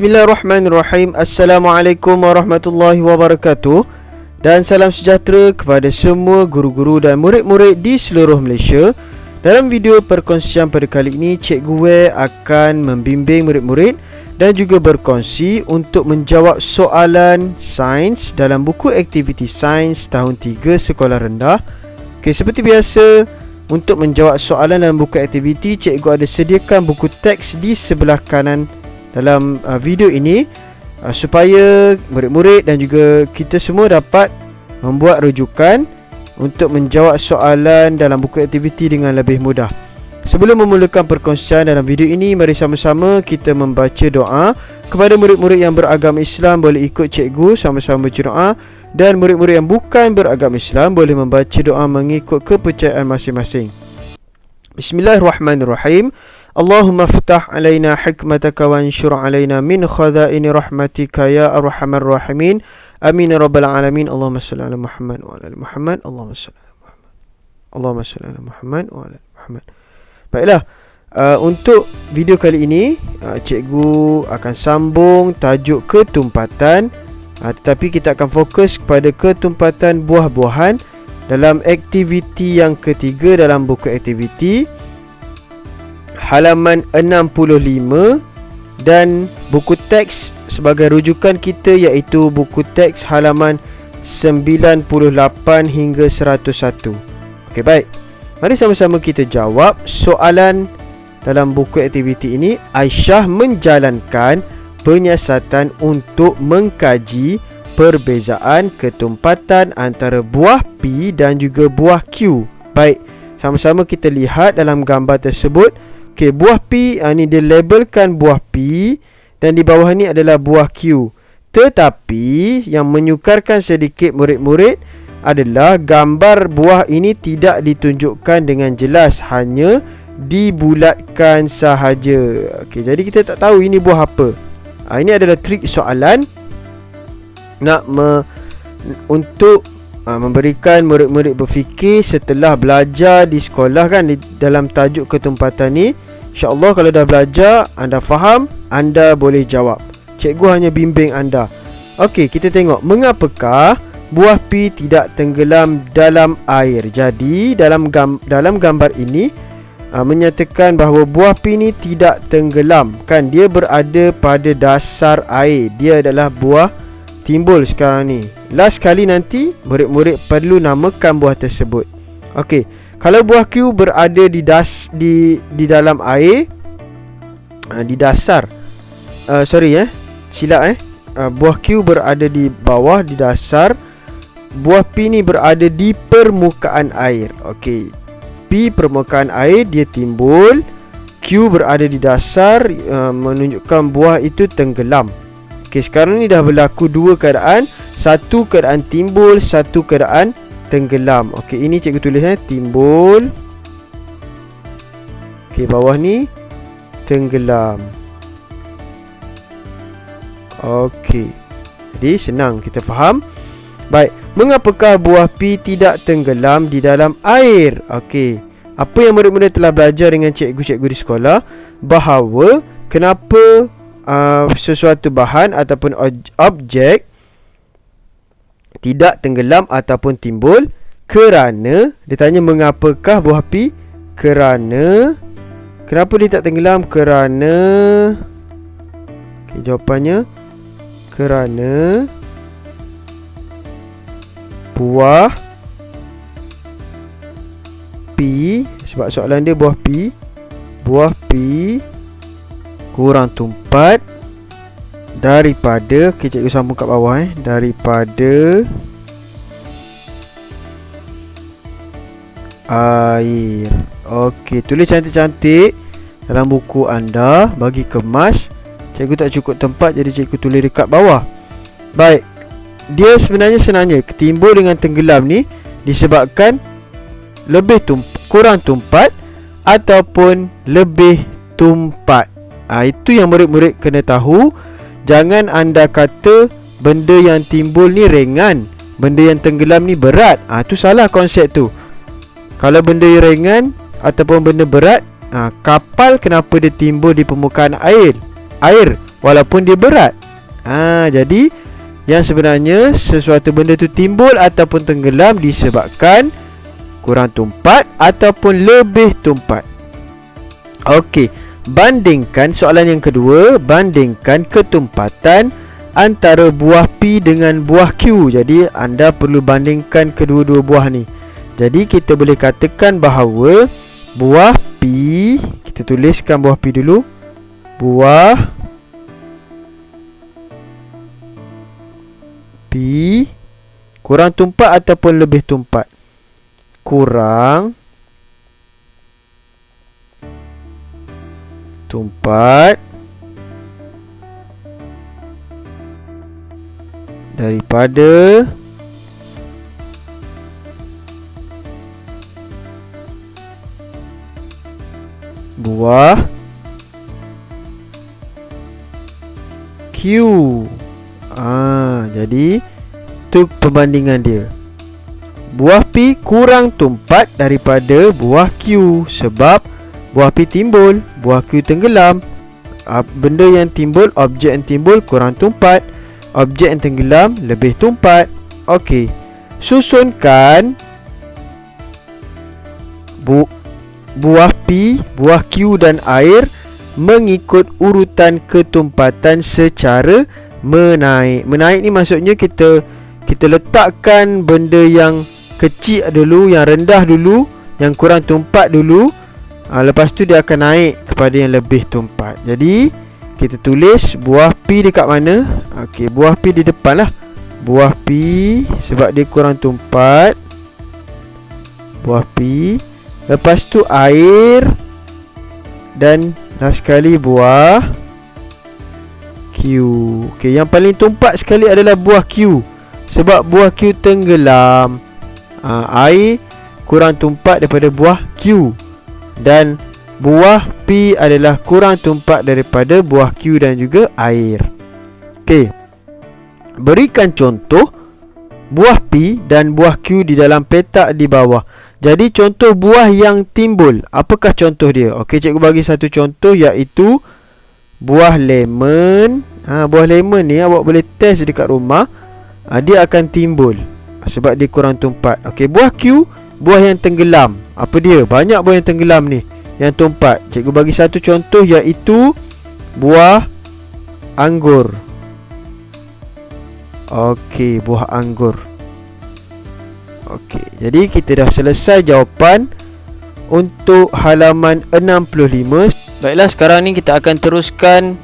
Bismillahirrahmanirrahim. Assalamualaikum warahmatullahi wabarakatuh. Dan salam sejahtera kepada semua guru-guru dan murid-murid di seluruh Malaysia. Dalam video perkongsian pada kali ini Cikgu Wei akan membimbing murid-murid Dan juga berkongsi untuk menjawab soalan sains Dalam buku aktiviti sains tahun 3 sekolah rendah okay, Seperti biasa Untuk menjawab soalan dalam buku aktiviti Cikgu ada sediakan buku teks di sebelah kanan dalam uh, video ini uh, supaya murid-murid dan juga kita semua dapat membuat rujukan untuk menjawab soalan dalam buku aktiviti dengan lebih mudah. Sebelum memulakan perkongsian dalam video ini, mari sama-sama kita membaca doa kepada murid-murid yang beragama Islam boleh ikut cikgu sama-sama berdoa dan murid-murid yang bukan beragama Islam boleh membaca doa mengikut kepercayaan masing-masing. Bismillahirrahmanirrahim. Allahumma aftah alaina hikmataka wa anshur alaina min khazaini rahmatika ya arhamar rahimin. Amin ya rabbal alamin. Allahumma salli ala Muhammad wa ala Muhammad. Allahumma salli ala Muhammad. Allahumma salli ala Muhammad wa ala Muhammad baiklah uh, untuk video kali ini uh, cikgu akan sambung tajuk ketumpatan uh, tetapi kita akan fokus kepada ketumpatan buah-buahan dalam aktiviti yang ketiga dalam buku aktiviti halaman 65 dan buku teks sebagai rujukan kita iaitu buku teks halaman 98 hingga 101. Okey baik. Mari sama-sama kita jawab soalan dalam buku aktiviti ini Aisyah menjalankan penyiasatan untuk mengkaji perbezaan ketumpatan antara buah P dan juga buah Q. Baik, sama-sama kita lihat dalam gambar tersebut Okey, buah P uh, ni dia labelkan buah P dan di bawah ni adalah buah Q. Tetapi yang menyukarkan sedikit murid-murid adalah gambar buah ini tidak ditunjukkan dengan jelas, hanya dibulatkan sahaja. Okey, jadi kita tak tahu ini buah apa. Uh, ini adalah trik soalan nak me, untuk uh, memberikan murid-murid berfikir setelah belajar di sekolah kan di dalam tajuk ketumpatan ni InsyaAllah kalau dah belajar Anda faham Anda boleh jawab Cikgu hanya bimbing anda Okey kita tengok Mengapakah Buah pi tidak tenggelam dalam air. Jadi dalam gam dalam gambar ini uh, Menyatakan bahawa buah pi ni tidak tenggelam. Kan dia berada pada dasar air. Dia adalah buah timbul sekarang ni. Last kali nanti Murid-murid perlu namakan buah tersebut. Okey kalau buah Q berada di das di di dalam air uh, di dasar uh, sorry eh silap eh uh, buah Q berada di bawah di dasar buah P ni berada di permukaan air. Okey. P permukaan air dia timbul. Q berada di dasar uh, menunjukkan buah itu tenggelam. Okey sekarang ni dah berlaku dua keadaan. Satu keadaan timbul satu keadaan tenggelam. Okey ini cikgu tulis eh. Timbul. Okey bawah ni Tenggelam. Okey. Jadi senang kita faham. Baik Mengapakah buah pi tidak tenggelam di dalam air? Okey. Apa yang murid-murid telah belajar dengan cikgu-cikgu di sekolah? Bahawa Kenapa uh, Sesuatu bahan ataupun objek tidak tenggelam ataupun timbul kerana dia tanya mengapakah buah api kerana kenapa dia tak tenggelam? Kerana okay, jawapannya kerana buah pi sebab soalan dia buah pi buah pi kurang tumpat Daripada Okay cikgu sambung kat bawah eh Daripada Air. Okey tulis cantik-cantik Dalam buku anda Bagi kemas. Cikgu tak cukup tempat Jadi cikgu tulis dekat bawah. Baik Dia sebenarnya senangnya Ketimbul dengan tenggelam ni Disebabkan Lebih tump kurang tumpat Ataupun Lebih tumpat. Ha, Itu yang murid-murid kena tahu. Jangan anda kata Benda yang timbul ni ringan Benda yang tenggelam ni berat. Ha, Itu salah konsep tu. Kalau benda yang ringan Ataupun benda berat ha, Kapal kenapa dia timbul di permukaan air? Air Walaupun dia berat. Ha, Jadi Yang sebenarnya Sesuatu benda tu timbul Ataupun tenggelam Disebabkan Kurang tumpat Ataupun lebih tumpat Okey Bandingkan soalan yang kedua Bandingkan ketumpatan antara buah P dengan buah Q. Jadi anda perlu bandingkan kedua-dua buah ni. Jadi kita boleh katakan bahawa buah P, kita tuliskan buah P dulu. Buah P kurang tumpat ataupun lebih tumpat? Kurang tumpat daripada buah Q. Ah, jadi tu perbandingan dia. Buah P kurang tumpat daripada buah Q sebab buah P timbul, buah Q tenggelam. Benda yang timbul, objek yang timbul kurang tumpat objek yang tenggelam lebih tumpat. Okey. Susunkan bu buah P, buah Q dan air mengikut urutan ketumpatan secara menaik. Menaik ni maksudnya kita kita letakkan benda yang kecil dulu, yang rendah dulu, yang kurang tumpat dulu. Ha, lepas tu dia akan naik kepada yang lebih tumpat. Jadi kita tulis buah P dekat mana Okey, buah P di depan lah Buah P Sebab dia kurang tumpat Buah P Lepas tu air Dan last sekali buah Okey, yang paling tumpat sekali adalah buah Q Sebab buah Q tenggelam ha, Air kurang tumpat daripada buah Q Dan buah P adalah kurang tumpat daripada buah Q dan juga air. Okey. Berikan contoh buah P dan buah Q di dalam petak di bawah. Jadi contoh buah yang timbul, apakah contoh dia? Okey, cikgu bagi satu contoh iaitu buah lemon. Ha, buah lemon ni awak boleh test dekat rumah. Ha, dia akan timbul sebab dia kurang tumpat. Okey, buah Q, buah yang tenggelam. Apa dia? Banyak buah yang tenggelam ni yang tumpat. Cikgu bagi satu contoh iaitu buah anggur. Okey, buah anggur. Okey, jadi kita dah selesai jawapan untuk halaman 65. Baiklah, sekarang ni kita akan teruskan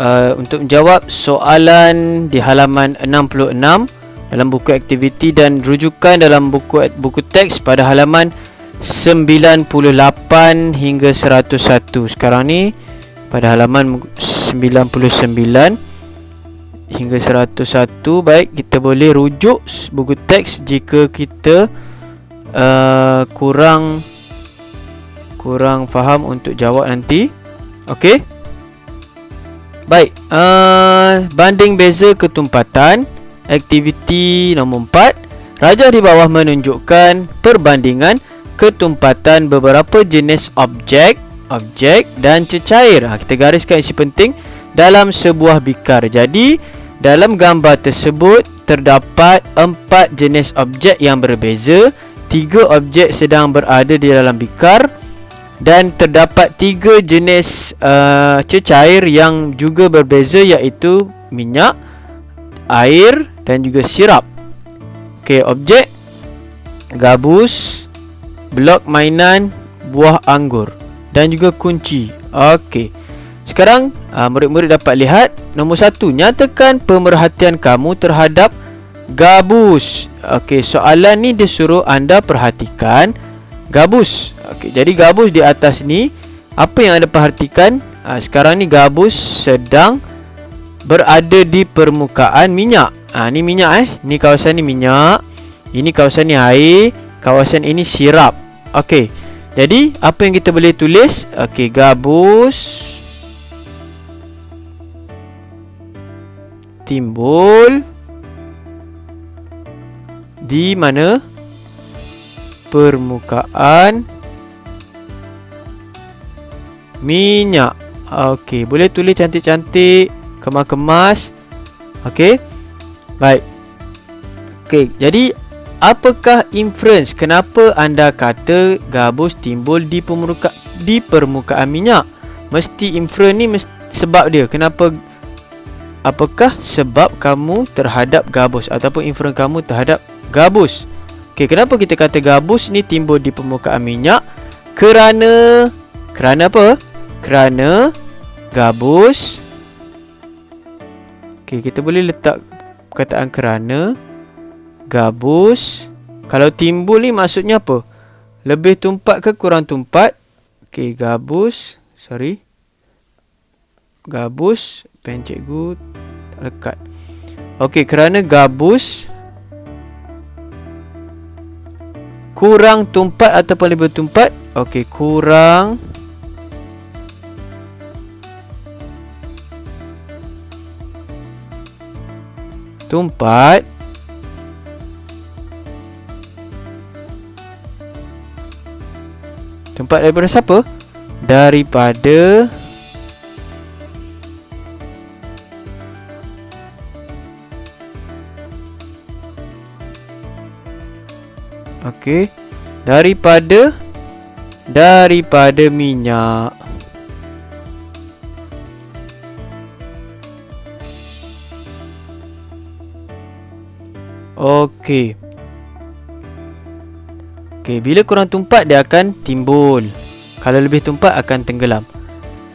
uh, untuk menjawab soalan di halaman 66 dalam buku aktiviti dan rujukan dalam buku buku teks pada halaman 98 hingga 101 Sekarang ni pada halaman 99 hingga 101 Baik kita boleh rujuk buku teks jika kita uh, kurang kurang faham untuk jawab nanti. Okey Baik uh, Banding beza ketumpatan Aktiviti nombor 4 Raja di bawah menunjukkan perbandingan ketumpatan beberapa jenis objek, objek dan cecair. Ha, kita gariskan isi penting dalam sebuah bikar. Jadi, dalam gambar tersebut terdapat empat jenis objek yang berbeza. Tiga objek sedang berada di dalam bikar dan terdapat tiga jenis uh, cecair yang juga berbeza iaitu minyak, air dan juga sirap. Okey, objek gabus, blok mainan, buah anggur dan juga kunci. Okey. Sekarang uh, murid-murid dapat lihat nombor satu nyatakan pemerhatian kamu terhadap gabus. Okey, soalan ni dia suruh anda perhatikan gabus. Okey, jadi gabus di atas ni apa yang anda perhatikan? Ha, sekarang ni gabus sedang berada di permukaan minyak. Ah ha, ni minyak eh. Ni kawasan ni minyak. Ini kawasan ni air, kawasan ini sirap. Okey. Jadi apa yang kita boleh tulis? Okey, gabus timbul di mana permukaan minyak. Okey, boleh tulis cantik-cantik, kemas-kemas. Okey. Baik. Okey, jadi apakah inference kenapa anda kata gabus timbul di permukaan di permukaan minyak? Mesti inference ni mesti sebab dia. Kenapa apakah sebab kamu terhadap gabus ataupun inference kamu terhadap gabus? Okey, kenapa kita kata gabus ni timbul di permukaan minyak? Kerana kerana apa? Kerana gabus Okey, kita boleh letak perkataan kerana gabus kalau timbul ni maksudnya apa? Lebih tumpat ke kurang tumpat? Okey, gabus, sorry. Gabus, pen cikgu tak lekat. Okey, kerana gabus kurang tumpat ataupun lebih tumpat? Okey, kurang Tumpat Tumpat daripada siapa? Daripada Okey. Daripada? Daripada minyak Okey. Okey, bila kurang tumpat dia akan timbul. Kalau lebih tumpat akan tenggelam.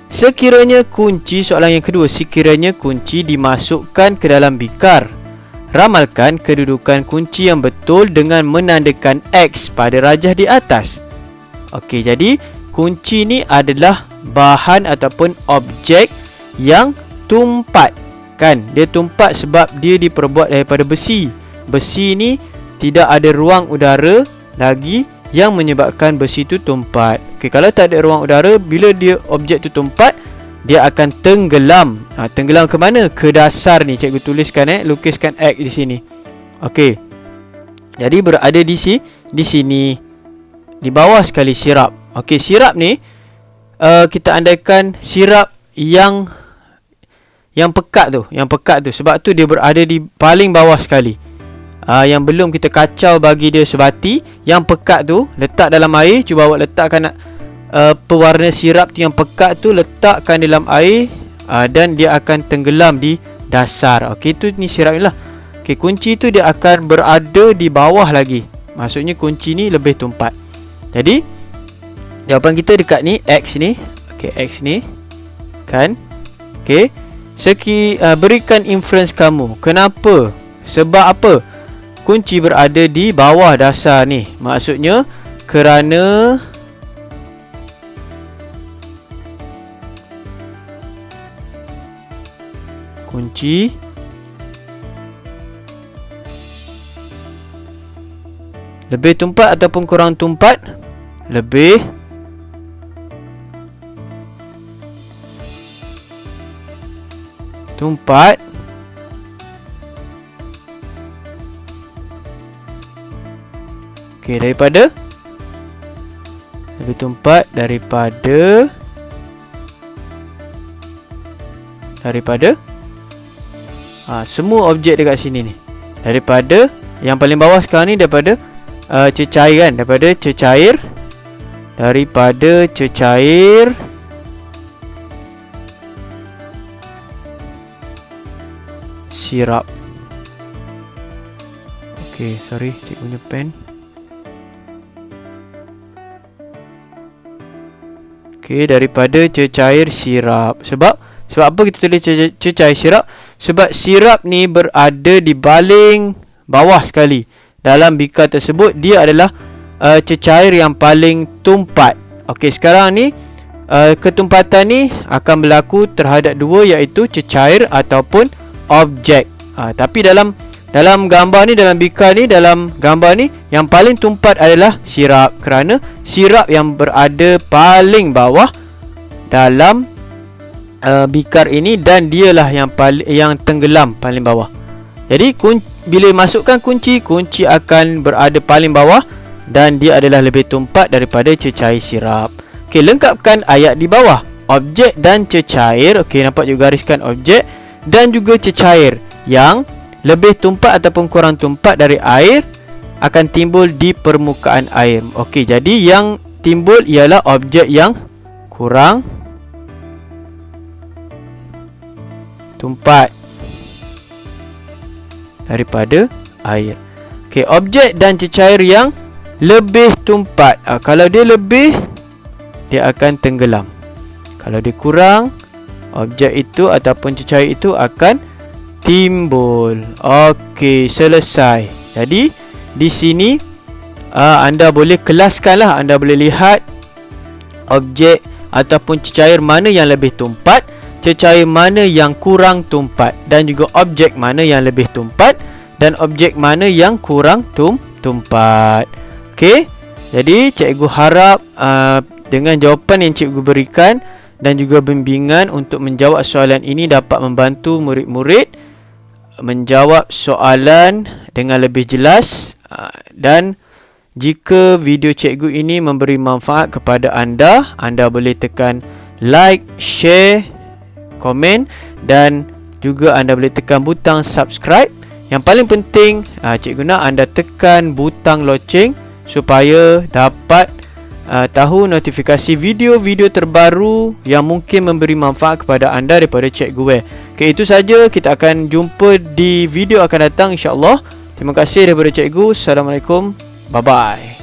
Sekiranya kunci soalan yang kedua, sekiranya kunci dimasukkan ke dalam bikar. Ramalkan kedudukan kunci yang betul dengan menandakan X pada rajah di atas. Okey, jadi kunci ni adalah bahan ataupun objek yang tumpat. Kan? Dia tumpat sebab dia diperbuat daripada besi besi ni tidak ada ruang udara lagi yang menyebabkan besi tu tumpat. Okey, kalau tak ada ruang udara, bila dia objek tu tumpat, dia akan tenggelam. Ha, tenggelam ke mana? Ke dasar ni. Cikgu tuliskan eh, lukiskan X di sini. Okey. Jadi berada di sini, di sini di bawah sekali sirap. Okey, sirap ni uh, kita andaikan sirap yang yang pekat tu, yang pekat tu sebab tu dia berada di paling bawah sekali uh, yang belum kita kacau bagi dia sebati yang pekat tu letak dalam air cuba awak letakkan uh, pewarna sirap tu yang pekat tu letakkan dalam air uh, dan dia akan tenggelam di dasar. Okey tu ni sirap lah. Okey kunci tu dia akan berada di bawah lagi. Maksudnya kunci ni lebih tumpat jadi jawapan kita dekat ni x ni okey x ni kan? Okey seki uh, berikan inference kamu. Kenapa? Sebab apa kunci berada di bawah dasar ni. Maksudnya kerana kunci lebih tumpat ataupun kurang tumpat lebih tumpat Okey, daripada lebih tumpat daripada daripada ha, semua objek dekat sini ni. Daripada yang paling bawah sekarang ni daripada uh, cecair kan, daripada cecair daripada cecair sirap. Okey, sorry, cikgu punya pen. Okey, daripada cecair sirap. Sebab sebab apa kita tulis cecair sirap? Sebab sirap ni berada di paling bawah sekali. Dalam bikar tersebut dia adalah uh, cecair yang paling tumpat. Okey, sekarang ni uh, ketumpatan ni akan berlaku terhadap dua iaitu cecair ataupun objek. Uh, tapi dalam dalam gambar ni dalam bikar ni dalam gambar ni yang paling tumpat adalah sirap kerana sirap yang berada paling bawah dalam uh, bikar ini dan dialah yang paling yang tenggelam paling bawah. Jadi kun, bila masukkan kunci, kunci akan berada paling bawah dan dia adalah lebih tumpat daripada cecair sirap. Okey, lengkapkan ayat di bawah. Objek dan cecair. Okey, nampak juga gariskan objek dan juga cecair yang lebih tumpat ataupun kurang tumpat dari air akan timbul di permukaan air. Okey, jadi yang timbul ialah objek yang kurang tumpat daripada air. Okey, objek dan cecair yang lebih tumpat. Uh, kalau dia lebih dia akan tenggelam. Kalau dia kurang, objek itu ataupun cecair itu akan timbul. Okey, selesai. Jadi di sini uh, anda boleh kelaskanlah, anda boleh lihat objek ataupun cecair mana yang lebih tumpat cecair mana yang kurang tumpat dan juga objek mana yang lebih tumpat dan objek mana yang kurang tum tumpat. Okey. Jadi cikgu harap uh, dengan jawapan yang cikgu berikan dan juga bimbingan untuk menjawab soalan ini dapat membantu murid-murid menjawab soalan dengan lebih jelas uh, dan jika video cikgu ini memberi manfaat kepada anda, anda boleh tekan like, share komen dan juga anda boleh tekan butang subscribe. Yang paling penting, uh, cikgu nak anda tekan butang loceng supaya dapat uh, tahu notifikasi video-video terbaru yang mungkin memberi manfaat kepada anda daripada cikgu Wei. Okay, itu saja. Kita akan jumpa di video akan datang insya-Allah. Terima kasih daripada cikgu. Assalamualaikum. Bye bye.